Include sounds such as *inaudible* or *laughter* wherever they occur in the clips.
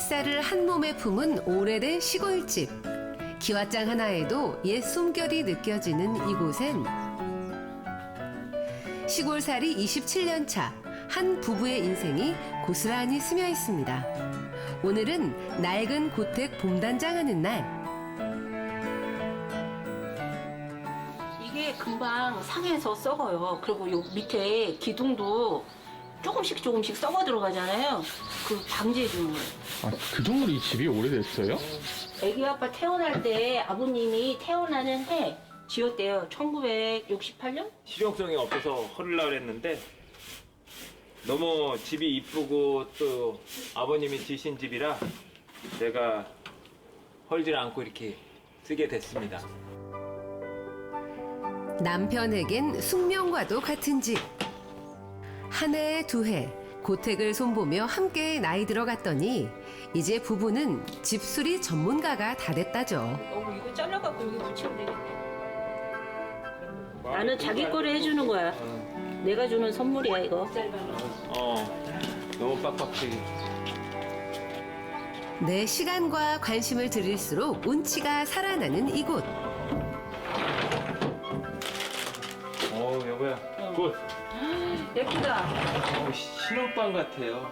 햇살을 한 몸에 품은 오래된 시골집. 기와장 하나에도 옛 숨결이 느껴지는 이곳엔 시골살이 27년 차 한 부부의 인생이 고스란히 스며 있습니다. 오늘은 낡은 고택 봄단장하는 날. 이게 금방 상해서 썩어요. 그리고 요 밑에 기둥도 조금씩 조금씩 썩어 들어가잖아요. 그 방지해 주는 거예요. 아, 그 정도로 이 집이 오래됐어요? 애기 아빠 태어날 때 아버님이 태어나는 해 지었대요. 1968년? 실용성이 없어서 헐라 그랬는데 너무 집이 이쁘고 또 아버님이 지신 집이라 제가 헐질 않고 이렇게 쓰게 됐습니다. 남편에겐 숙명과도 같은 집. 한 해, 두 해, 고택을 손보며 함께 나이 들어갔더니 이제 부부는 집수리 전문가가 다 됐다죠. 어, 이거 잘라갖고 여기 붙이면 되겠네. 나는 자기 거를 해주는 거야. 내가 주는 선물이야 이거. 어, 너무 빡빡하게. 내 시간과 관심을 들일수록 운치가 살아나는 이곳. 어, 여보야, 굿. 예쁘다. 어, 신혼방 같아요.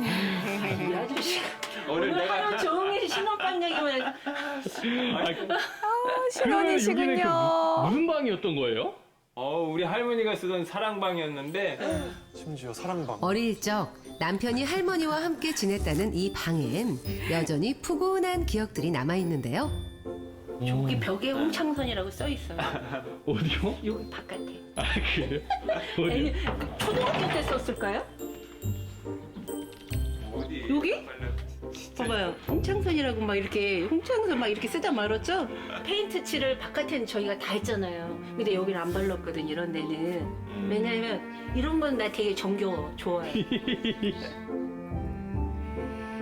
이 아저씨가 오늘 오늘 내가 하루 종일 신혼방 얘기만 신혼이시군요. 여기는 그 무슨 방이었던 거예요? 어, 우리 할머니가 쓰던 사랑방이었는데 심지어 사랑방. 어릴 적 남편이 할머니와 함께 지냈다는 이 방엔 여전히 푸근한 기억들이 남아 있는데요. 여기 벽에 홍창선이라고 써 있어요. *laughs* 어디요? 여기 바깥에. 아, 그래요? *laughs* 어디요? 에이, 초등학교 때 썼을까요? 어디 여기? 봐봐요. 홍창선이라고 막 이렇게 홍창선 막 이렇게 쓰다 말았죠? 페인트 칠을 바깥에는 저희가 다 했잖아요. 근데 여기는 안 발랐거든 이런 데는. 왜냐면 이런 건 나 되게 정겨워 좋아해. *laughs*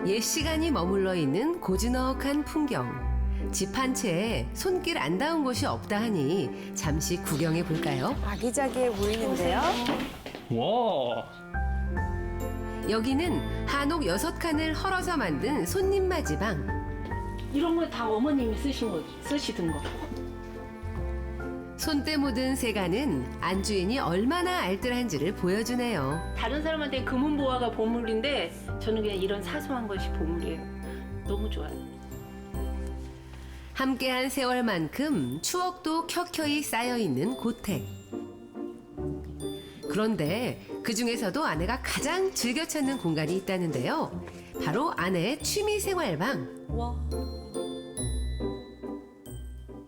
옛 시간이 머물러 있는 고즈넉한 풍경. 집 한 채에 손길 안 닿은 곳이 없다 하니 잠시 구경해 볼까요? 아기자기해 보이는데요. 와, 여기는 한옥 여섯 칸을 헐어서 만든 손님 맞이방. 이런 건다 어머님이 쓰신 거 쓰시던 거. 손때 묻은 세간은 안주인이 얼마나 알뜰한지를 보여주네요. 다른 사람한테 금은 보화가 보물인데 저는 그냥 이런 사소한 것이 보물이에요. 너무 좋아요. 함께한 세월만큼 추억도 켜켜이 쌓여 있는 고택. 그런데 그 중에서도 아내가 가장 즐겨 찾는 공간이 있다는데요. 바로 아내의 취미 생활방. 와.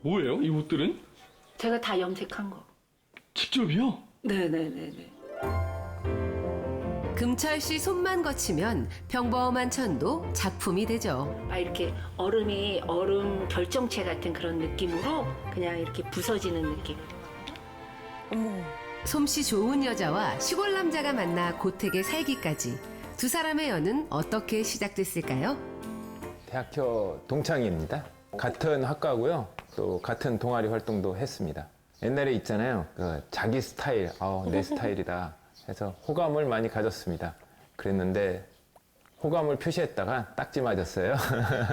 뭐예요? 이 옷들은? 제가 다 염색한 거. 직접이요? 네네네네. 금철 씨 손만 거치면 평범한 천도 작품이 되죠. 아 이렇게 얼음이 얼음 결정체 같은 그런 느낌으로 그냥 이렇게 부서지는 느낌. 어머. 솜씨 좋은 여자와 시골 남자가 만나 고택에 살기까지 두 사람의 연은 어떻게 시작됐을까요? 대학교 동창입니다. 같은 학과고요. 또 같은 동아리 활동도 했습니다. 옛날에 있잖아요. 그 자기 스타일, 아, 내 스타일이다 해서 호감을 많이 가졌습니다. 그랬는데 호감을 표시했다가 딱지 맞았어요.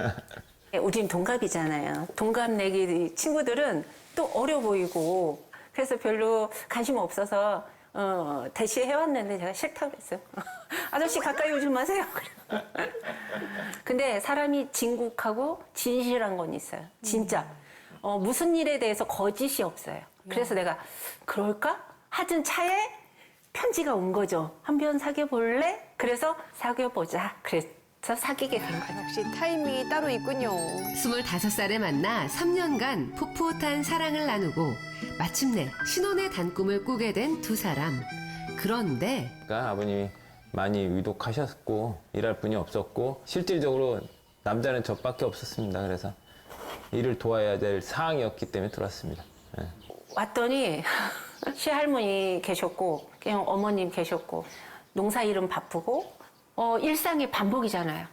*laughs* 우린 동갑이잖아요. 동갑 내기 친구들은 또 어려 보이고 그래서 별로 관심 없어서 어, 대시해왔는데 제가 싫다고 그랬어요. *laughs* 아저씨 가까이 오지 마세요. *laughs* 근데 사람이 진국하고 진실한 건 있어요. 진짜. 어, 무슨 일에 대해서 거짓이 없어요. 그래서 내가 그럴까? 하던 차에 편지가 온 거죠. 한번 사귀어 볼래? 그래서 사귀어 보자. 그래서 사귀게 된 거죠. 역시 타이밍이 따로 있군요. 25살에 만나 3년간 풋풋한 사랑을 나누고 마침내 신혼의 단꿈을 꾸게 된 두 사람. 그런데 그러니까 아버님이 많이 위독하셨고 일할 분이 없었고 실질적으로 남자는 저밖에 없었습니다. 그래서 일을 도와야 될 상황이었기 때문에 들어왔습니다. 예. 왔더니 *laughs* 시할머니 계셨고 그냥 어머님 계셨고 농사 일은 바쁘고 어 일상의 반복이잖아요.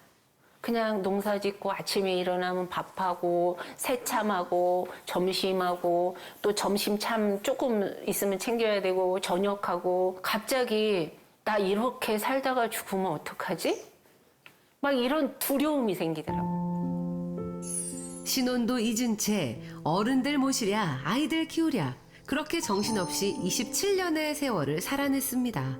그냥 농사 짓고 아침에 일어나면 밥하고 새참하고 점심하고 또 점심 참 조금 있으면 챙겨야 되고 저녁하고 갑자기 나 이렇게 살다가 죽으면 어떡하지? 막 이런 두려움이 생기더라고. 신혼도 잊은 채 어른들 모시랴 아이들 키우랴 그렇게 정신없이 27년의 세월을 살아냈습니다.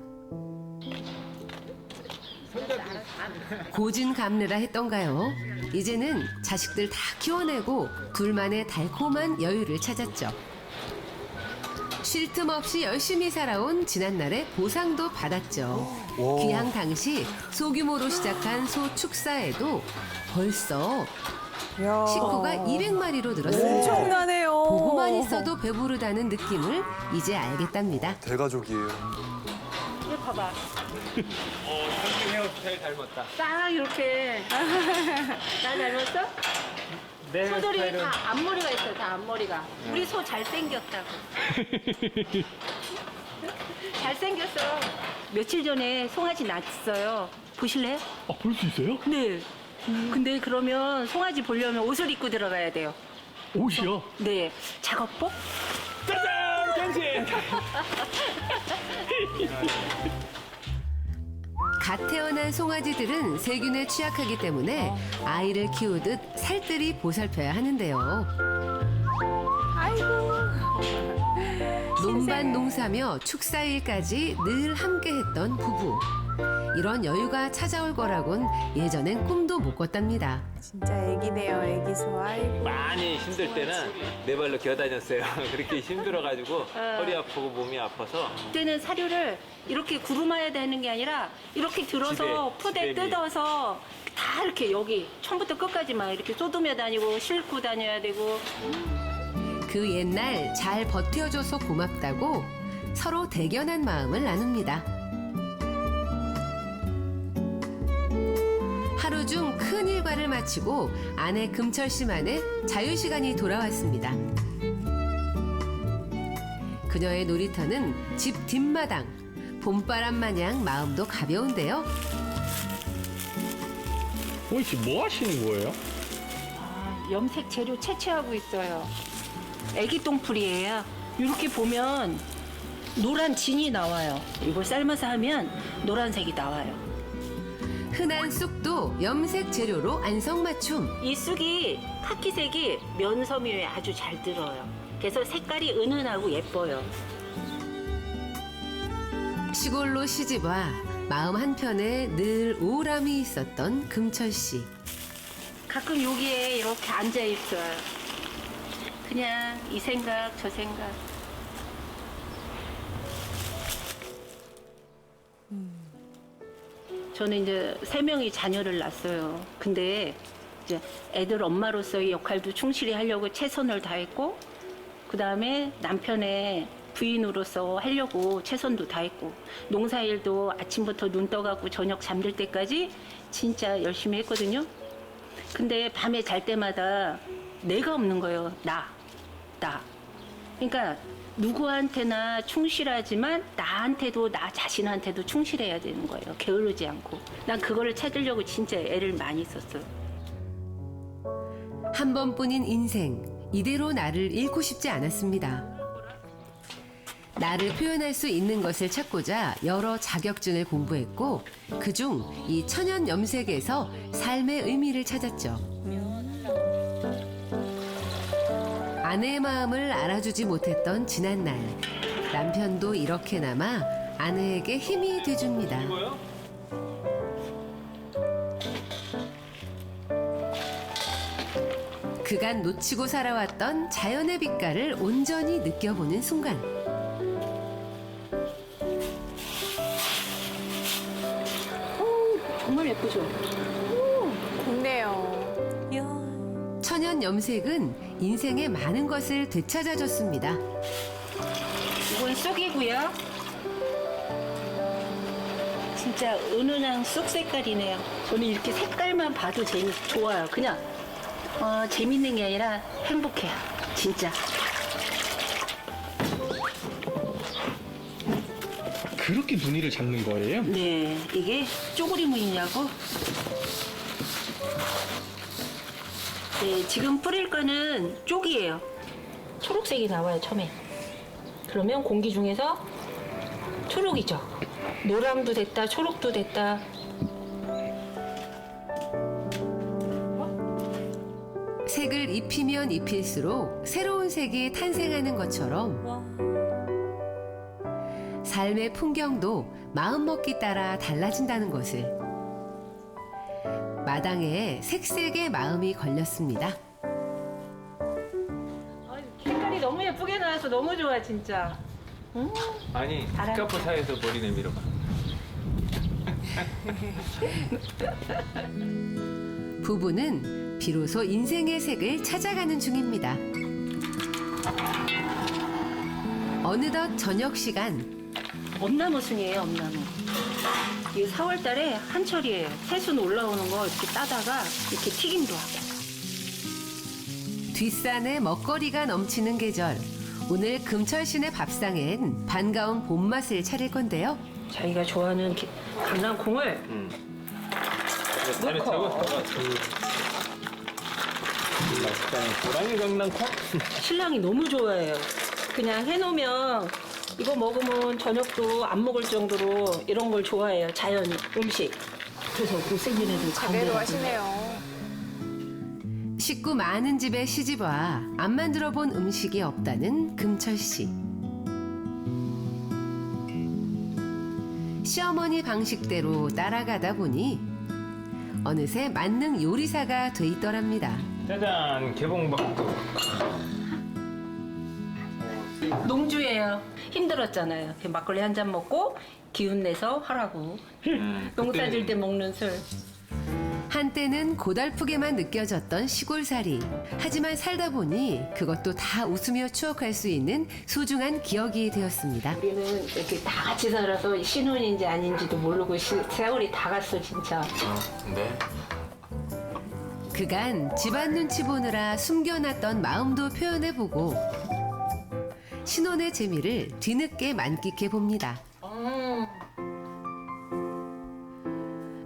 고진감래라 했던가요? 이제는 자식들 다 키워내고 둘만의 달콤한 여유를 찾았죠. 쉴 틈 없이 열심히 살아온 지난날의 보상도 받았죠. 귀향 당시 소규모로 시작한 소 축사에도 벌써. 식구가 200마리로 늘었습니다. 보고만 있어도 배부르다는 느낌을 이제 알겠답니다. 대가족이에요. 이거 봐봐. 어, 현기 헤어스타일 닮았다. 딱 이렇게. *laughs* 나 닮았어? 내 소들이 헤어스타일은 다 앞머리가 있어, 다 앞머리가. 우리 소 잘생겼다고. *laughs* 잘생겼어. 며칠 전에 송아지 낳았어요. 보실래요? 아, 볼 수 있어요? 네. 근데 그러면 송아지 보려면 옷을 입고 들어가야 돼요. 옷이요? 네. 작업복? 짜잔! 당신! *laughs* 갓 태어난 송아지들은 세균에 취약하기 때문에 아이를 키우듯 살뜰히 보살펴야 하는데요. 논반 농사며 축사일까지 늘 함께했던 부부. 이런 여유가 찾아올 거라곤 예전엔 꿈도 못 꿨답니다. 진짜 애기네요, 애기 소. 아이고. 많이 힘들 때는 네 발로 기어다녔어요. *laughs* 그렇게 힘들어가지고 허리 아프고 몸이 아파서 그때는 사료를 이렇게 구름해야 되는 게 아니라 이렇게 들어서 지대, 푸대 지대미. 뜯어서 다 이렇게 여기 처음부터 끝까지 막 이렇게 쏟으며 다니고 싣고 다녀야 되고 그 옛날 잘 버텨줘서 고맙다고 서로 대견한 마음을 나눕니다. 일과를 마치고 아내 금철 씨만의 자유 시간이 돌아왔습니다. 그녀의 놀이터는 집 뒷마당. 봄바람 마냥 마음도 가벼운데요. 어이 씨, 뭐 하시는 거예요? 아, 염색 재료 채취하고 있어요. 애기 똥풀이에요. 이렇게 보면 노란 진이 나와요. 이걸 삶아서 하면 노란색이 나와요. 흔한 쑥도 염색 재료로 안성맞춤. 이 쑥이 카키색이 면섬유에 아주 잘 들어요. 그래서 색깔이 은은하고 예뻐요. 시골로 시집와 마음 한편에 늘 우울함이 있었던 금철 씨. 가끔 여기에 이렇게 앉아 있어요. 그냥 이 생각 저 생각. 저는 이제 세 명이 자녀를 낳았어요. 근데 이제 애들 엄마로서의 역할도 충실히 하려고 최선을 다했고, 그 다음에 남편의 부인으로서 하려고 최선도 다했고, 농사일도 아침부터 눈 떠갖고 저녁 잠들 때까지 진짜 열심히 했거든요. 근데 밤에 잘 때마다 내가 없는 거예요. 나. 나. 그러니까 누구한테나 충실하지만 나한테도 나 자신한테도 충실해야 되는 거예요. 게으르지 않고. 난 그거를 찾으려고 진짜 애를 많이 썼어요. 한 번뿐인 인생, 이대로 나를 잃고 싶지 않았습니다. 나를 표현할 수 있는 것을 찾고자 여러 자격증을 공부했고, 그중 이 천연 염색에서 삶의 의미를 찾았죠. 아내의 마음을 알아주지 못했던 지난 날, 남편도 이렇게나마 아내에게 힘이 돼줍니다. 그간 놓치고 살아왔던 자연의 빛깔을 온전히 느껴보는 순간. 정말 예쁘죠? 염색은 인생의 많은 것을 되찾아줬습니다. 이건 쑥이고요. 진짜 은은한 쑥 색깔이네요. 저는 이렇게 색깔만 봐도 재미 좋아요. 그냥 어, 재밌는 게 아니라 행복해요. 진짜. 그렇게 무늬를 잡는 거예요? 네, 이게 쪼그리 무늬냐고. 예, 지금 뿌릴 거는 쪽이에요. 초록색이 나와요, 처음에. 그러면 공기 중에서 초록이죠. 노란도 됐다, 초록도 됐다. 색을 입히면 입힐수록 새로운 색이 탄생하는 것처럼 삶의 풍경도 마음먹기 따라 달라진다는 것을 마당에 색색의 마음이 걸렸습니다. 아유, 색깔이 너무 예쁘게 나와서 너무 좋아 진짜. 아니 알아요. 스카프 사이에서 머리 내밀어봐. *laughs* 부부는 비로소 인생의 색을 찾아가는 중입니다. 어느덧 저녁 시간 엄나무 순이에요 엄나무. 이게 4월 달에 한철이에요. 새순 올라오는 거 이렇게 따다가 이렇게 튀김도 하고. 뒷산에 먹거리가 넘치는 계절. 오늘 금철신의 밥상엔 반가운 봄맛을 차릴 건데요. 자기가 좋아하는 기- 강낭콩을 음. 다리 차고 맛있다는 고랑이 강낭콩? 신랑이 너무 좋아해요. 그냥 해놓으면 이거 먹으면 저녁도 안 먹을 정도로 이런 걸 좋아해요. 자연 음식. 그래서 못생긴 애들 가운데 하시네요. 식구 많은 집에 시집와 안 만들어 본 음식이 없다는 금철 씨. 시어머니 방식대로 따라가다 보니 어느새 만능 요리사가 돼 있더랍니다. 짜잔 개봉박두. 농주예요. 힘들었잖아요. 이렇게 막걸리 한 잔 먹고 기운 내서 하라고. 음, *laughs* 농사 질 때 먹는 술. 한때는 고달프게만 느껴졌던 시골살이. 하지만 살다 보니 그것도 다 웃으며 추억할 수 있는 소중한 기억이 되었습니다. 우리는 이렇게 다 같이 살아서 신혼인지 아닌지도 모르고 시- 세월이 다 갔어 진짜. 네. 그간 집안 눈치 보느라 숨겨놨던 마음도 표현해보고 신혼의 재미를 뒤늦게 만끽해 봅니다.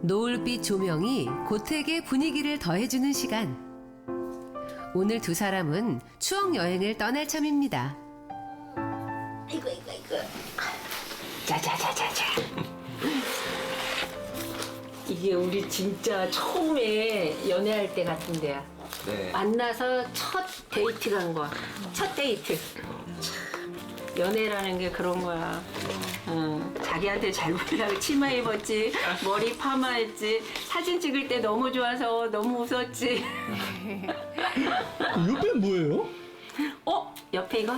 노을빛 조명이 고택의 분위기를 더해주는 시간. 오늘 두 사람은 추억 여행을 떠날 참입니다. 이거 이거 이거. 자자자자자. 이게 우리 진짜 처음에 연애할 때 같은 데야. 네. 만나서 첫 데이트 간 거야. 첫 데이트. 참, 연애라는 게 그런 거야. 어, 자기한테 잘 보이려고 치마 입었지, 머리 파마했지, 사진 찍을 때 너무 좋아서 너무 웃었지. 옆에 뭐예요? 어? 옆에 이거?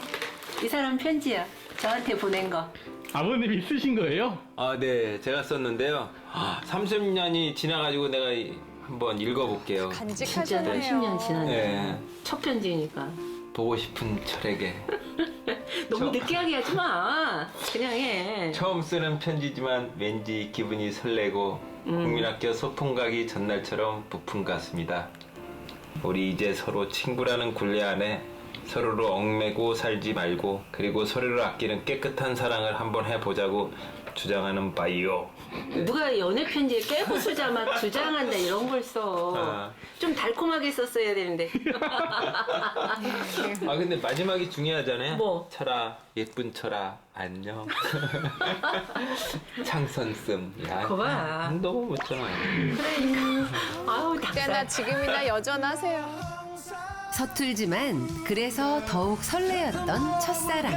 이 사람 편지야. 저한테 보낸 거. 아버님이 쓰신 거예요? 아, 네. 제가 썼는데요. 30년이 지나가지고 내가 이- 한번 읽어볼게요. 진짜 간직하셨네요. 10년 지났네. 네. 첫 편지니까. 보고 싶은 철에게. *laughs* 너무 저- 느끼하게 하지 마. 그냥 해. 처음 쓰는 편지지만 왠지 기분이 설레고 국민학교 소풍 가기 전날처럼 부푼 같습니다. 우리 이제 서로 친구라는 굴레 안에 서로를 얽매고 살지 말고 그리고 서로를 아끼는 깨끗한 사랑을 한번 해보자고 주장하는 바이오. 누가 연애 편지에 깨부수 자 막 주장한다 이런 걸 써. 아. 좀 달콤하게 썼어야 되는데. *laughs* 아 근데 마지막이 중요하잖아요. 뭐? 철아 예쁜 철아 안녕. *laughs* 창선씀. 야, 거봐. 너무 멋잖아. 아우 그때나 닭살. 지금이나 여전하세요. 서툴지만 그래서 더욱 설레었던 첫사랑.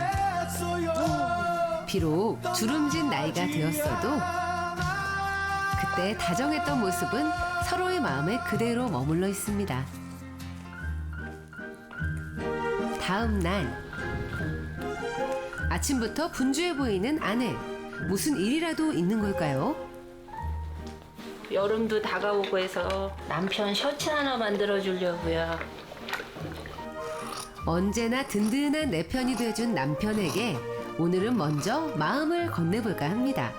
비록 주름진 나이가 되었어도 그때 다정했던 모습은 서로의 마음에 그대로 머물러 있습니다. 다음 날 아침부터 분주해 보이는 아내. 무슨 일이라도 있는 걸까요? 여름도 다가오고 해서 남편 셔츠 하나 만들어 주려고요. 언제나 든든한 내 편이 돼준 남편에게 오늘은 먼저 마음을 건네볼까 합니다.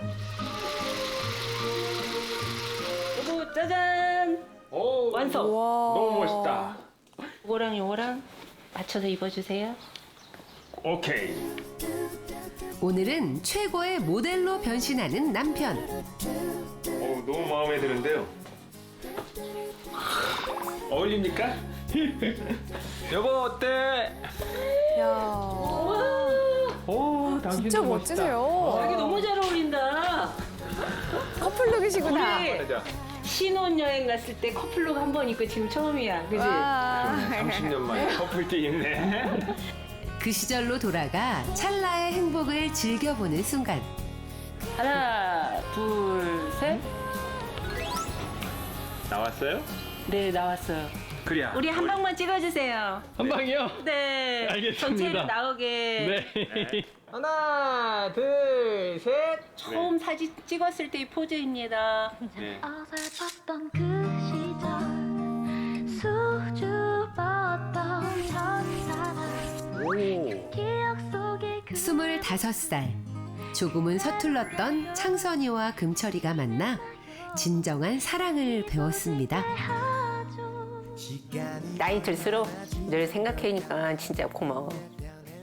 여보 짜잔. 오 완성. 와. 너무 멋있다. 요거랑 요거랑 맞춰서 입어주세요. 오케이. 오늘은 최고의 모델로 변신하는 남편. 오 너무 마음에 드는데요. 어울립니까? *laughs* 여보 어때? 야. 오 당신도 진짜 멋있다. 멋지세요. 자기 너무 잘 어울린다. 커플룩이시구나. 우리 신혼여행 갔을 때 커플룩 한 번 입고 지금 처음이야. 그지? 와. 30년 만에 *laughs* 커플티 입네. 그 시절로 돌아가 찰나의 행복을 즐겨보는 순간. 하나, 둘, 셋. 나왔어요? 네, 나왔어요. 그래야. 우리 한 방만 찍어주세요. 한 방이요? 네. 알겠습니다. 전체로 나오게. 네. 하나, 둘, 셋. 처음 사진 찍었을 때의 포즈입니다. 네. 어설펐던 그 시절 수줍었던 첫 사랑 기억 속에 그 스물다섯 살 조금은 서툴렀던 창선이와 금철이가 만나 진정한 사랑을 배웠습니다. 나이 들수록 늘 생각해니까 진짜 고마워.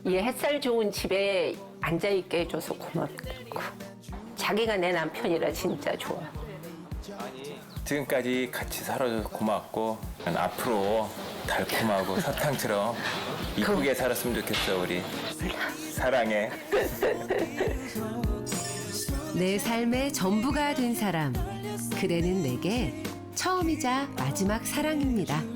이 햇살 좋은 집에 앉아 있게 해줘서 고맙고 자기가 내 남편이라 진짜 좋아. 지금까지 같이 살아줘서 고맙고 난 앞으로 달콤하고 *laughs* 사탕처럼 이쁘게 살았으면 좋겠어 우리 *laughs* 사랑해 내 삶의 전부가 된 사람. 그대는 내게 처음이자 마지막 사랑입니다.